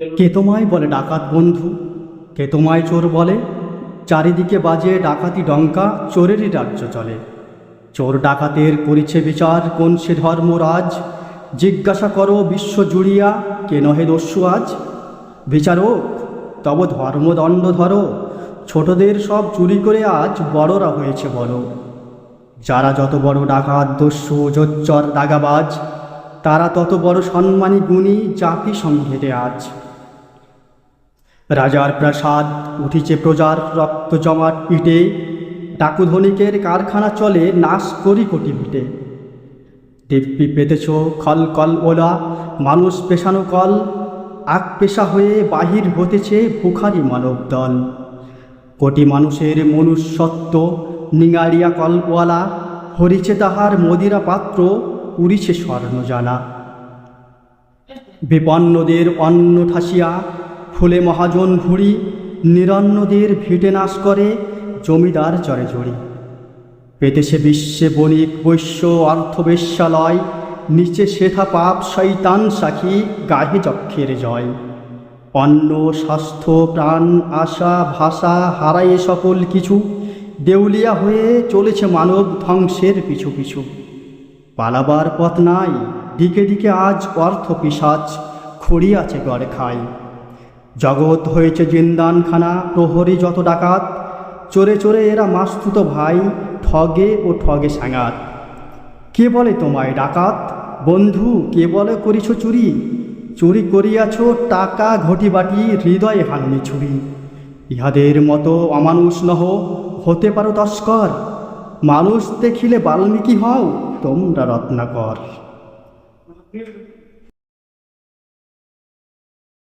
কে তোমায় বলে ডাকাত বন্ধু? কে তোমায় চোর বলে? চারিদিকে বাজে ডাকাতি ডঙ্কা, চোরেরই রাজ্য চলে। চোর ডাকাতের করিছে বিচার, কোন সে ধর্মরাজ জিজ্ঞাসা করো বিশ্ব জুড়িয়া, কে নহে দস্যু আজ? বিচারক, তব ধর্মদণ্ড ধরো। ছোটদের সব চুরি করে আজ বড়রা হয়েছে বড় যারা যত বড় ডাকাত, দস্যু, জোচ্চর, দাগাবাজ তারা তত বড় সম্মানী গুণী জাতি সংঘেরে আজ। রাজার প্রাসাদ উঠিছে প্রজার রক্ত জমাট পিটে, ডাকুধনিকের কারখানা চলে নাশ করি কোটি পিটে দিব্যি পেতেছ খল কল ওলা, মানুষ পেশানো কল, আক পেশা হয়ে বাহির হতেছে বুখারি মানব দল। কোটি মানুষের মনুষ্যত্ব, নিঙাড়িয়া কল্পওয়ালা হরিছে তাহার মদিরা পাত্র উড়িছে স্বর্ণ জানা বিপন্নদের অন্ন ঠাসিয়া ফুলে মহাজন ভুড়ি, নিরন্নদের ভিটে নাশ করে জমিদার চরে জড়ি। পেতেছে বিশ্বে বণিক, বৈশ্য, অর্থবেশ্যালয়, নিচে শেথা পাপ শৈতান সাখী গাহে যক্ষের জয়। অন্ন, স্বাস্থ্য, প্রাণ, আশা, ভাষা হারায়ে সকল কিছু, দেউলিয়া হয়ে চলেছে মানব ধ্বংসের পিছু পিছু। পালাবার পথ নাই। দিকে দিকে আজ অর্থ পিসাচ খড়িয়াছে গড়ে খায় জগৎ হয়েছে জিন্দানখানা, প্রহরী যত ডাকাত, চোরে চোরে এরা মাস্তুত ভাই, ঠগে ও ঠগে সাঙাত। কে বলে তোমায় ডাকাত? বন্ধু, কে বলে করিছ চুরি? চুরি করিয়াছ টাকা ঘটি বাটি, হৃদয়ে হাননি ছুরি। ইহাদের মতো অমানুষ নহ, হতে পারো তস্কর। মানুষ দেখিলে বাল্মীকি হও তোমরা রত্নাকর।